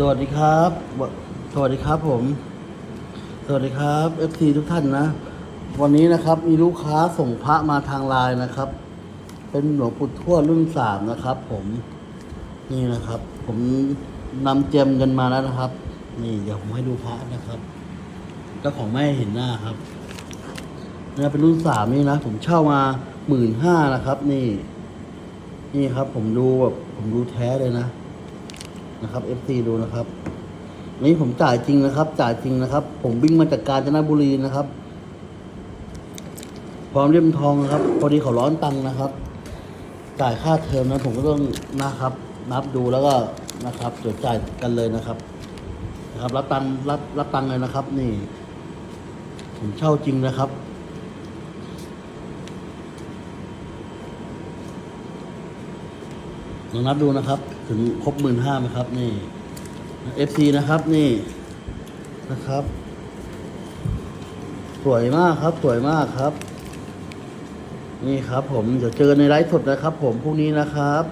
สวัสดีครับ สวัสดีครับผม สวัสดีครับ FC ทุกท่านนะ วันนี้นะครับมีลูกค้าส่งพระมาทางไลน์นะครับ เป็นหลวงปู่ทวดรุ่นสามนะครับ ผม นี่นะครับ ผมนำเจมเงินมาแล้วนะครับ นี่เดี๋ยวผมให้ดูพระนะครับเจ้าของไม่เห็นหน้าครับนี่เป็นรุ่นสามนี่นะ ผมเช่ามาหมื่นห้านะครับ นี่ นี่ครับ ผมดูแบบผมดูแท้เลยนะ นะครับ FC ดูนะครับนี่ผมจ่ายจริงนะครับ จ่ายจริงนะครับ ผมวิ่งมาจากกาญจนบุรีนะครับ พร้อมเลี่ยมทองนะครับพอดีเขาร้อนตังค์นะครับ จ่ายค่าเทอมนะผมก็ต้องนะครับ นับดูแล้วก็นะครับเดี๋ยวจ่ายกันเลยนะครับ นะครับ รับตังค์รับรับตังค์เลยนะครับ นี่ ผมเช่าจริงนะครับ ลองนับดูนะครับ ถึงครบหมื่นห้าไหมครับ นี่ FC นะครับนี่นะครับ สวยมากครับ สวยมากครับ นี่ครับ ผมเดี๋ยวเจอในไลฟ์สดนะครับ ผมพรุ่งนี้นะครับ